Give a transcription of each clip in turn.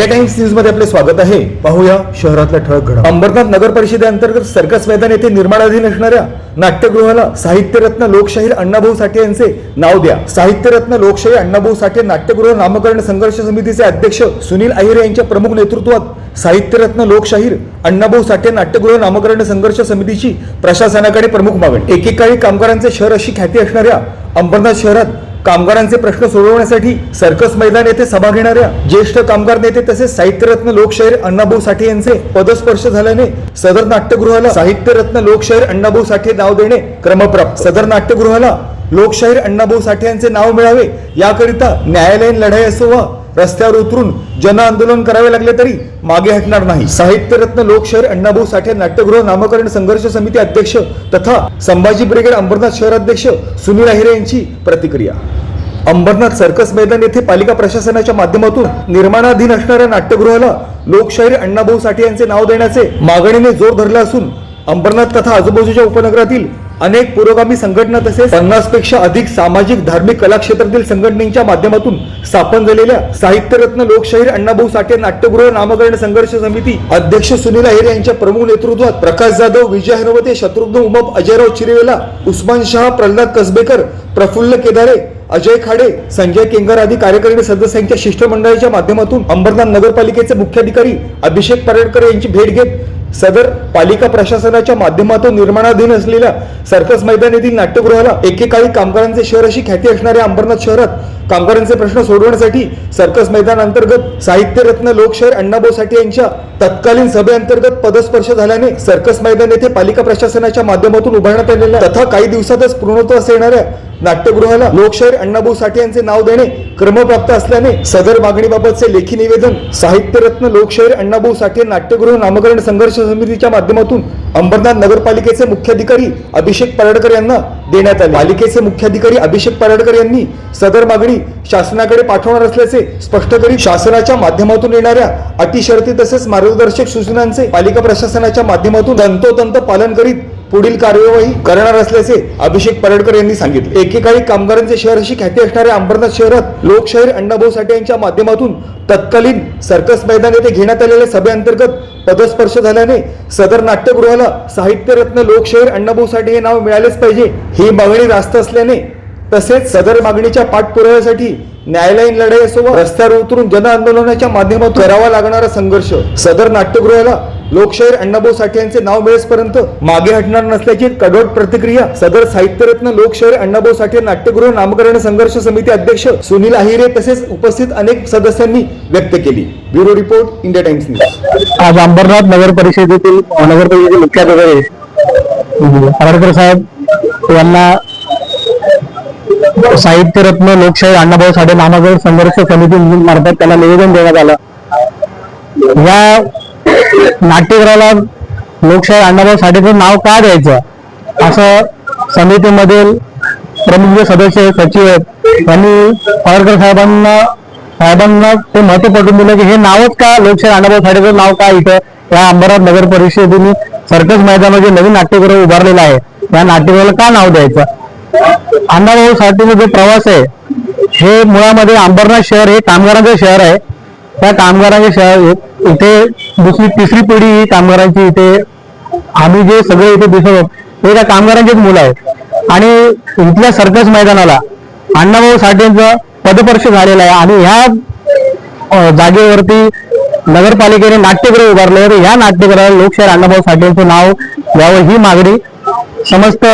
India times न्यूजमध्ये आपले स्वागत आहे. पाहूया शहरातल्या ठळक घडा अंबरनाथ नगर परिषदेअंतर्गत सर्कस मैदान येथे निर्माणाधीन असणाऱ्या नाट्यगृहाला साहित्यरत्न लोकशाहीर अण्णाभाऊ साठे यांचे नाव द्या. साहित्यरत्न लोकशाही अण्णाभाऊ साठे नाट्यगृह नामकरण संघर्ष समितीचे अध्यक्ष सुनील अहिरे यांच्या प्रमुख नेतृत्वात साहित्यरत्न लोकशाहीर अण्णाभाऊ साठे नाट्यगृह नामकरण संघर्ष समितीची प्रशासनाकडे प्रमुख मागणी. एकेकाळी कामगारांचे शहर अशी ख्याती असणाऱ्या अंबरनाथ शहरात कामगारांचे प्रश्न सोडवण्यासाठी सर्कस मैदान येथे सभा घेणाऱ्या ज्येष्ठ कामगार नेते तसेच साहित्यरत्न लोकशाहीर अण्णाभाऊ साठे यांचे पदस्पर्श झाल्याने सदर नाट्यगृहाला साहित्यरत्न लोकशाहीर अण्णाभाऊ साठे नाव देणे क्रमप्राप्त. सदर नाट्यगृहाला लोकशाहीर अण्णाभाऊ साठे यांचे नाव मिळावे याकरिता न्यायालयीन लढाई असो वा रस्त्यावर उतरून जन आंदोलन करावे लागले तरी मागे हटणार नाही. साहित्यरत्न लोकशाहीर अण्णाभाऊ साठे नाट्यगृह नामकरण संघर्ष समिती अध्यक्ष तथा संभाजी ब्रिगेड अंबरनाथ शहराध्यक्ष सुनील अहिरे यांची प्रतिक्रिया. अंबरनाथ सर्कस मैदान येथे पालिका प्रशासनाच्या माध्यमातून निर्माणाधीन असणाऱ्या नाट्यगृहाला लोकशाहीर अण्णाभाऊ साठे यांचे नाव देण्याचे मागणीने जोर धरला असून अंबरनाथ तथा आजूबाजूच्या उपनगरातील अनेक पुरोगामी संघटना तसेच पन्नासपेक्षा अधिक सामाजिक धार्मिक कला क्षेत्रातील संघटनेच्या माध्यमातून स्थापन झालेल्या साहित्यरत्न लोकशाहीर अण्णाभाऊ साठे नाट्यगृह नामकरण संघर्ष समिती अध्यक्ष सुनील अहिर यांच्या प्रमुख नेतृत्वात प्रकाश जाधव विजय हनुमते शत्रुघ्न उमप अजयराव चिरेवेला उस्मान शाह प्रल्हाद कसबेकर प्रफुल्ल केदारे अजय खाडे संजय केंगर आदी कार्यकारिणी सदस्यांच्या शिष्टमंडळाच्या माध्यमातून अंबरनाथ नगरपालिकेचे मुख्याधिकारी अभिषेक परडकर यांची भेट घेत सदर पालिका प्रशासनाच्या माध्यमातून निर्माणाधीन असलेल्या सर्कस मैदान येथील नाट्यगृहाला एकेकाळी कामगारांचे शहर अशी ख्याती असणाऱ्या अंबरनाथ शहरात कामगारांचे प्रश्न सोडवण्यासाठी सर्कस मैदान अंतर्गत साहित्यरत्न लोकशाहीर अण्णाभाऊ साठे यांच्या तत्कालीन सभेअंतर्गत पदस्पर्श झाल्याने सर्कस मैदान येथे पालिका प्रशासनाच्या माध्यमातून उभारण्यात आलेल्या तथा काही दिवसातच पूर्णत्वास येणाऱ्या नाट्यगृहाला लोकशाहीर अण्णाभाऊ साठे यांचे नाव देणे क्रमप्राप्त असल्याने सदर मागणीबाबतचे लेखी निवेदन साहित्यरत्न लोकशाहीर अण्णाभाऊ साठे नाट्यगृह नामकरण संघर्ष समितीच्या माध्यमातून अंबरनाथ नगरपालिकेचे मुख्याधिकारी अभिषेक पराडकर यांना देण्यात आले. पालिकेचे मुख्याधिकारी अभिषेक पराडकर यांनी सदर मागणी शासनाकडे पाठवणार असल्याचे स्पष्ट करीत शासनाच्या माध्यमातून येणाऱ्या अटी शर्ती तसेच मार्गदर्शक सूचनांचे पालिका प्रशासनाच्या माध्यमातून तंतोतंत पालन करीत पुढील कार्यवाही करणार असल्याचे अभिषेक परडकर यांनी सांगितले. एकेकाळी कामगारांचे शहर अशी ख्याती असणाऱ्या अंबरनाथ शहरात लोकशाहीर अण्णाभाऊ साठे यांच्या माध्यमातून तत्कालीन सर्कस मैदान येथे घेण्यात आलेल्या सभेअंतर्गत पदस्पर्श झाल्याने सदर नाट्यगृहाला साहित्यरत्न लोकशाहीर अण्णाभाऊ साठे हे नाव मिळालेच पाहिजे ही मागणी रास्त असल्याने तसेच सदर मागणीच्या पाठपुराव्यासाठी न्यायालयीन लढाई असो रस्त्यावर उतरून जन आंदोलनाच्या माध्यमातून करावा लागणारा संघर्ष सदर नाट्यगृहाला लोकशाहीर अण्णाभाऊ साठे यांचे नाव मिळेसपर्यंत मागे हटणार नसल्याची कडवट प्रतिक्रिया सदर साहित्यरत्न लोकशाहीर अण्णाभाऊ साठे नाट्यगृह नामकरण संघर्ष समिती अध्यक्ष सुनील अहिरे तसेच उपस्थित अनेक सदस्यांनी व्यक्त केली. Bureau report India Times news. आज अंबरनाथ नगर परिषदेतील नगर परिषदेचे मुख्याधिकारी पराडकर साहेब यांना साहित्यरत्न लोकशाही अण्णाभाऊ साठे नामकरण संघर्ष समिती मार्फत त्यांना निवेदन देण्यात आलं. या नाट्यगृहाला लोकशाही अण्णाभाऊ साठेचं नाव का द्यायचं? असं समितीमधील प्रमुख जे सदस्य आहेत, सचिव आहेत त्यांनी पारकर साहेबांना साहेबांना ते महत्त्व पटवून दिलं की हे नावच का? लोकशाही अण्णाभाऊ साठेचं नाव का इथं? या अंबरनाथ नगर परिषदेने सर्कस मैदानामध्ये नवीन नाट्यगृह उभारलेलं आहे. या नाट्यगृहाला का नाव द्यायचं? अण्णाभाऊ साठेचा जो प्रवास आहे हे मुळामध्ये अंबरनाथ शहर हे कामगारांचं शहर आहे. त्या कामगारांच्या शहर इथे दुसरी तिसरी पिढी ही कामगारांची इथे आम्ही जे सगळे इथे दिसत आहोत ते त्या कामगारांचीच मुलं आहेत. आणि इथल्या सर्कस मैदानाला अण्णाभाऊ साठेंचं पदपर्श झालेलं आहे. आणि ह्या जागेवरती नगरपालिकेने नाट्यगृह उभारले तर ह्या नाट्यगृहाला लोकशाहीर अण्णाभाऊ साठेंचं नाव द्यावं ही मागणी समस्त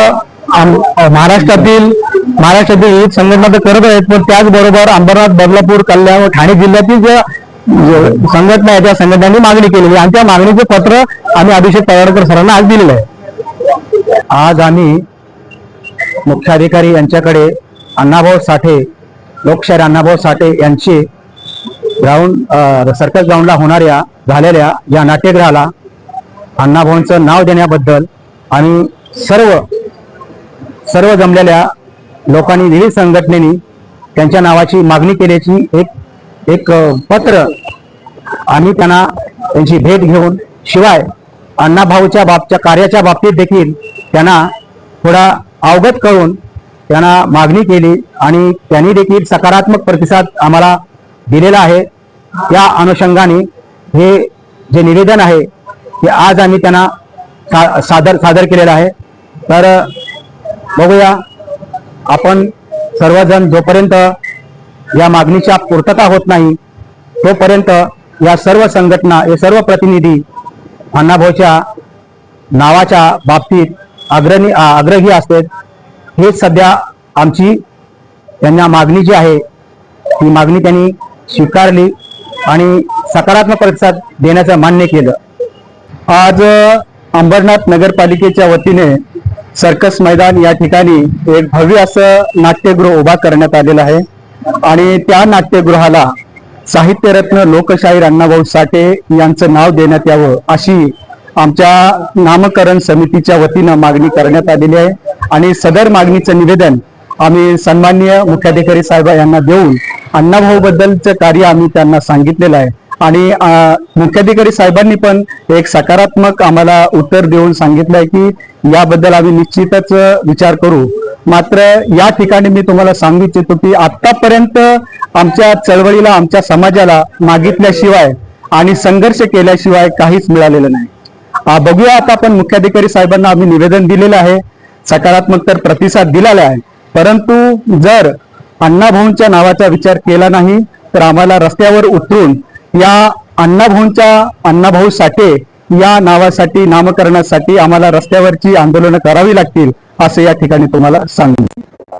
महाराष्ट्रातील महाराष्ट्रातील विविध संघटना तर करत आहेत. पण त्याचबरोबर अंबरनाथ बदलापूर कल्याण व ठाणे जिल्ह्यातील ज्या म्हणजे संघटना आहे त्या संघटनांनी मागणी केलेली म्हणजे आणि त्या मागणीचे पत्र आम्ही अभिषेक पवारकर सरांना आज दिलेलं आहे. आज आम्ही मुख्याधिकारी यांच्याकडे अण्णाभाऊ साठे लोकशाहीर अण्णाभाऊ साठे यांची ग्राउंड सर्कस ग्राउंडला होणाऱ्या झालेल्या या नाट्यगृहाला अण्णाभाऊंचं नाव देण्याबद्दल आणि सर्व सर्व जमलेल्या लोकांनी विविध संघटनेनी त्यांच्या नावाची मागणी केल्याची एक एक पत्र आम्ही त्यांना त्यांची भेट घेऊन शिवाय अण्णाभाऊच्या बाबच्या कार्याच्या बाबतीत देखील त्यांना थोडा अवगत करून त्यांना मागणी केली आणि त्यांनी देखील सकारात्मक प्रतिसाद आम्हाला दिलेला आहे. या अनुषंगाने हे जे निवेदन आहे ते आज आम्ही त्यांना सा- सादर सादर केलेलं आहे. तर बघूया आपण सर्वजण जोपर्यंत या मागणीच्या पूर्तता होत नाही तोपर्यंत या सर्व संघटना हे सर्व प्रतिनिधी अण्णाभाऊच्या नावाच्या बाबतीत अग्रणी अग्रही आग्रही असतात. हे सध्या आमची त्यांना मागणी जी आहे ती मागणी त्यांनी स्वीकारली आणि सकारात्मक प्रतिसाद देण्याचं मान्य केलं. आज अंबरनाथ नगरपालिकेच्या वतीने सर्कस मैदान या ठिकाणी एक भव्य असं नाट्यगृह उभा करण्यात आलेलं आहे. आणि त्या नाट्यगृहाला साहित्यरत्न लोकशाहीर अण्णाभाऊ साठे यांचं नाव देण्यात यावं अशी आमच्या नामकरण समितीच्या वतीनं मागणी करण्यात आलेली आहे. आणि सदर मागणीचं निवेदन आम्ही सन्माननीय मुख्याधिकारी साहेब यांना देऊन अण्णाभाऊ बद्दलचं कार्य आम्ही त्यांना सांगितलेलं आहे. आणि मुख्याधिकारी साहेबांनी पण एक सकारात्मक आम्हाला उत्तर देऊन सांगितलंय की याबद्दल आम्ही निश्चितच विचार करू. मात्र या ठिकाणी मी तुम्हाला सांगू इच्छितो की आतापर्यंत आमच्या चळवळीला आमच्या समाजाला मागितल्याशिवाय आणि संघर्ष केल्याशिवाय काहीच मिळालेलं नाही. बघूया आता आपण मुख्याधिकारी साहेबांना आम्ही निवेदन दिलेलं आहे. सकारात्मक तर प्रतिसाद दिलेला आहे. परंतु जर अण्णाभाऊंच्या नावाचा विचार केला नाही तर आम्हाला रस्त्यावर उतरून या अण्णाभाऊंच्या अण्णाभाऊ साठे या नावासाठी नामकरणासाठी आम्हाला रस्त्यावरची आंदोलनं करावी लागतील असं या ठिकाणी तुम्हाला सांगितलं